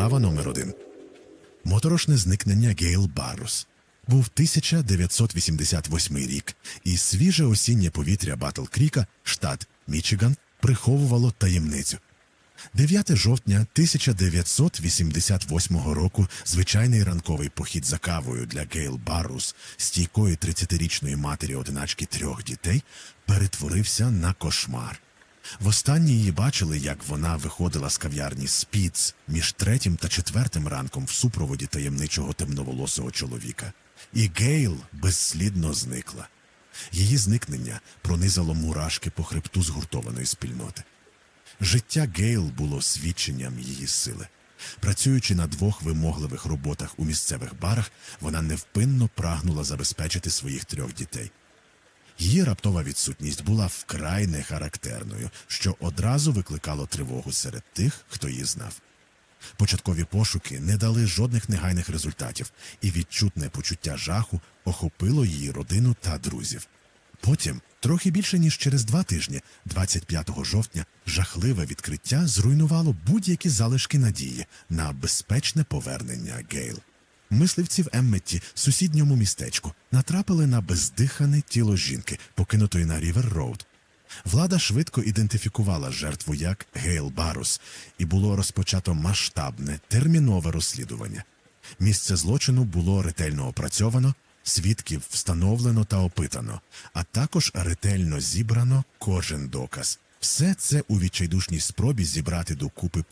Справа номер один. Моторошне зникнення Гейл Баррус. Був 1988 рік, і свіже осіннє повітря Батл Кріка, штат Мічиган, приховувало таємницю. 9 жовтня 1988 року звичайний ранковий похід за кавою для Гейл Баррус, стійкої 30-річної матері одиначки трьох дітей, перетворився на кошмар. Востаннє її бачили, як вона виходила з кав'ярні Спіц між третім та четвертим ранком в супроводі таємничого темноволосого чоловіка. І Гейл безслідно зникла. Її зникнення пронизало мурашки по хребту згуртованої спільноти. Життя Гейл було свідченням її сили. Працюючи на двох вимогливих роботах у місцевих барах, вона невпинно прагнула забезпечити своїх трьох дітей. Її раптова відсутність була вкрай нехарактерною, що одразу викликало тривогу серед тих, хто її знав. Початкові пошуки не дали жодних негайних результатів, і відчутне почуття жаху охопило її родину та друзів. Потім, трохи більше ніж через два тижні, 25 жовтня, жахливе відкриття зруйнувало будь-які залишки надії на безпечне повернення Гейл. Мисливці в Емметті, сусідньому містечку, натрапили на бездихане тіло жінки, покинутої на Рівер Роуд. Влада швидко ідентифікувала жертву як Гейл Барус, і було розпочато масштабне термінове розслідування. Місце злочину було ретельно опрацьовано, свідків встановлено та опитано, а також ретельно зібрано кожен доказ. Все це у відчайдушній спробі зібрати докупи